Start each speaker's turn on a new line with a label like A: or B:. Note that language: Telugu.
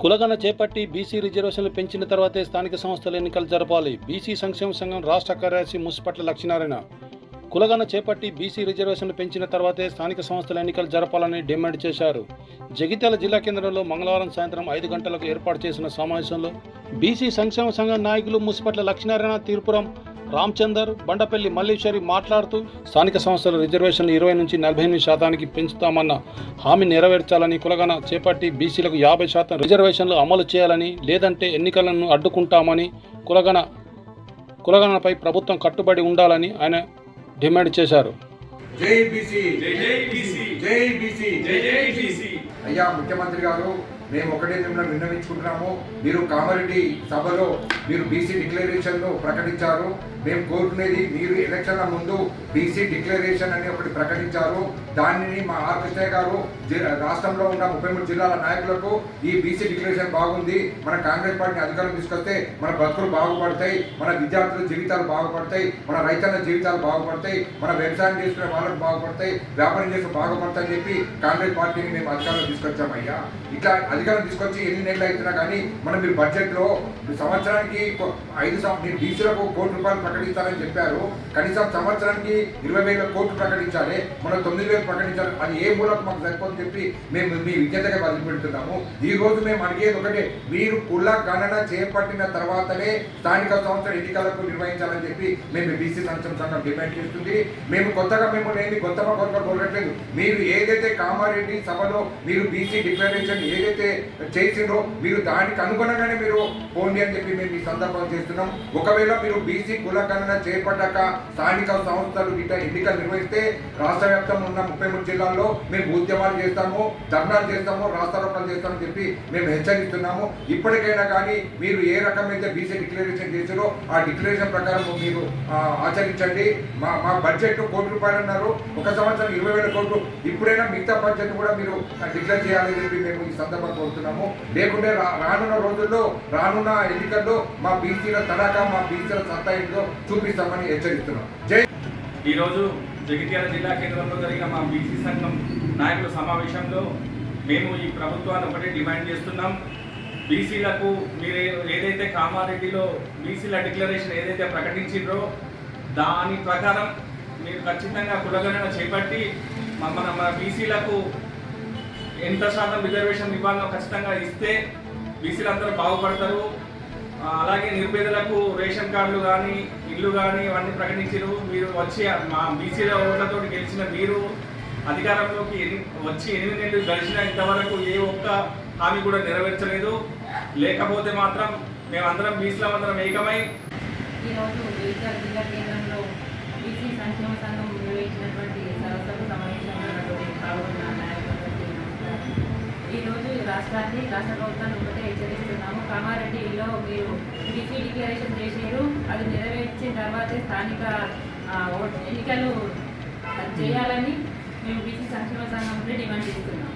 A: కులగన చేపట్టి బీసీ రిజర్వేషన్లు పెంచిన తర్వాతే స్థానిక సంస్థల ఎన్నికలు జరపాలి. బీసీ సంక్షేమ సంఘం రాష్ట్ర కార్యదర్శి మున్సిపట్ల లక్ష్మీనారాయణ కులగన చేపట్టి బీసీ రిజర్వేషన్లు పెంచిన తర్వాతే స్థానిక సంస్థల ఎన్నికలు జరపాలని డిమాండ్ చేశారు. జగిత్యాల జిల్లా కేంద్రంలో మంగళవారం సాయంత్రం ఐదు గంటలకు ఏర్పాటు చేసిన సమావేశంలో బీసీ సంక్షేమ సంఘం నాయకులు మున్సిపట్ల లక్ష్మీనారాయణ తీర్పురం రామచందర్ బండపల్లి మల్లేశ్వరి మాట్లాడుతూ స్థానిక సంస్థల రిజర్వేషన్లు ఇరవై నుంచి నలభై ఎనిమిది శాతానికి పెంచుతామన్న హామీ నెరవేర్చాలని కులగన చేపట్టి బీసీలకు యాభై శాతం రిజర్వేషన్లు అమలు చేయాలని లేదంటే ఎన్నికలను అడ్డుకుంటామని కులగన కులగణపై ప్రభుత్వం కట్టుబడి ఉండాలని ఆయన డిమాండ్ చేశారు.
B: జై బీసీ
C: జై జై బీసీ
B: జై బీసీ.
C: జై జై బీసీ.
B: అయ్యా ముఖ్యమంత్రి గారు మేము ఒకటే మిమ్మల్ని విన్నవించుకుంటున్నాము. మీరు కామారెడ్డి సభలో మీరు బీసీ డిక్లరేషన్ను ప్రకటించారు. మేము కోరుకునేది మీరు ఎలక్షన్ల ముందు బీసీ డిక్లరేషన్ అని ఒకటి ప్రకటించారు. దానిని మా ఆర్ కృష్ణయ్య గారు జి- రాష్ట్రంలో ఉన్న ముప్పై మూడు జిల్లాల నాయకులకు ఈ బీసీ డిక్లరేషన్ బాగుంది. మన కాంగ్రెస్ పార్టీని అధికారం తీసుకొస్తే మన బతుకులు బాగుపడతాయి. మన విద్యార్థుల జీవితాలు బాగుపడతాయి. మన రైతన్న జీవితాలు బాగుపడతాయి. మన వ్యవసాయం చేసుకునే వాళ్ళకు బాగుపడతాయి. వ్యాపారం చేసి బాగుపడతాయి చెప్పి కాంగ్రెస్ పార్టీని మేము అధికారంలో తీసుకొచ్చామయ్యా. ఇట్లా అధికారం తీసుకొచ్చి ఎన్ని నెలలు అవుతున్నా కానీ మనం మీరు బడ్జెట్లో సంవత్సరానికి ఐదు మీరు డీసీలకు కోటి రూపాయలు ప్రకటిస్తారని చెప్పారు. కనీసం సంవత్సరానికి ఇరవై వేల కోట్లు ప్రకటించాలి. మనం తొమ్మిది వేలు ప్రకటించాలి. అది ఏ మూలకు మాకు సరిపోతుంది చెప్పి మేము మీ విజ్ఞతగా వదిలిపెడుతున్నాము ఈ రోజు మేము అడిగేది ఒకటే. మీరు కుల గణన చేపట్టిన తర్వాతనే స్థానిక సంస్థల ఎన్నికలకు నిర్వహించాలని చెప్పి మేము బీసీ సంక్షేమ సంఘం డిమాండ్ చేస్తుంది. మేము కొత్తగా మేము లేని కొత్తగా కొత్తగా కోరట్లేదు మీరు ఏదైతే కామారెడ్డి సభలో మీరు బీసీ డిక్లరేషన్ ఏదైతే చేసిండ్రో మీరు దానికి అనుగుణంగానే మీరు పోండి అని చెప్పి మేము ఈ సందర్భం చేస్తున్నాం. ఒకవేళ మీరు బీసీ కుల గణన చేపట్టాక స్థానిక సంస్థలు గిట్ట ఎన్నికలు నిర్వహిస్తే రాష్ట్ర వ్యాప్తంగా ఉన్న ముప్పై మూడు జిల్లాల్లో మేము ఉద్యమాలు చేస్తాము ధర్నాలు చేస్తాము రాస్తారోకలు చేస్తామని చెప్పి మేము హెచ్చరిస్తున్నాము. ఇప్పటికైనా కానీ మీరు ఏ రకమైతే బీసీ డిక్లరేషన్ చేసారో ఆ డిక్లరేషన్ ప్రకారం మీరు ఆచరించండి. మా మా బడ్జెట్ కోటి రూపాయలు అన్నారు. ఒక సంవత్సరం ఇరవై వేల కోట్లు. ఇప్పుడైనా మిగతా బడ్జెట్ కూడా మీరు డిక్లేర్ చేయాలని చెప్పి మేము ఈ సందర్భంగా కోరుతున్నాము. లేకుంటే రా- రానున్న రోజుల్లో రానున్న ఎన్నికల్లో మా బీసీల తడాక మా బీసీల సత్తా ఏంటో చూపిస్తామని హెచ్చరిస్తున్నాం. జై
C: ఈరోజు జగిత్యాల జిల్లా కేంద్రంలో జరిగిన మా బీసీ సంఘం నాయకుల సమావేశంలో మేము ఈ ప్రభుత్వాన్ని ఒకటి డిమాండ్ చేస్తున్నాం. బీసీలకు మీరు ఏదైతే కామారెడ్డిలో బీసీల డిక్లరేషన్ ఏదైతే ప్రకటించిండ్రో దాని ప్రకారం మీరు ఖచ్చితంగా కులగణన చేపట్టి మన మన బీసీలకు ఎంత శాతం రిజర్వేషన్ నివారణ ఖచ్చితంగా ఇస్తే బీసీలందరూ బాగుపడతారు. అలాగే నిరుపేదలకు రేషన్ కార్డులు కానీ ఇల్లు కానీ ఇవన్నీ ప్రకటించారు. మీరు వచ్చి మా బీసీల ఓట్లతో గెలిచిన మీరు అధికారంలోకి ఎన్ని వచ్చి ఎనిమిది నెలలు గడిచిన ఇంతవరకు ఏ ఒక్క హామీ కూడా నెరవేర్చలేదు. లేకపోతే మాత్రం మేమందరం బీసీలం అందరం ఏకమై
D: ఈరోజు జిల్లా కేంద్రంలో బీసీ సంక్షేమ సంఘం నిర్వహించిన రాష్ట్ర ప్రభుత్వాన్ని ఒకటే హెచ్చరిస్తున్నాము. కామారెడ్డిలో మీరు బీసీ డిక్లరేషన్ చేశారు అది నెరవేర్చిన తర్వాతే స్థానిక ఎన్నికలు చేయాలని మేము బీసీ సంక్షేమ సంఘం నుండి డిమాండ్ చేస్తున్నాం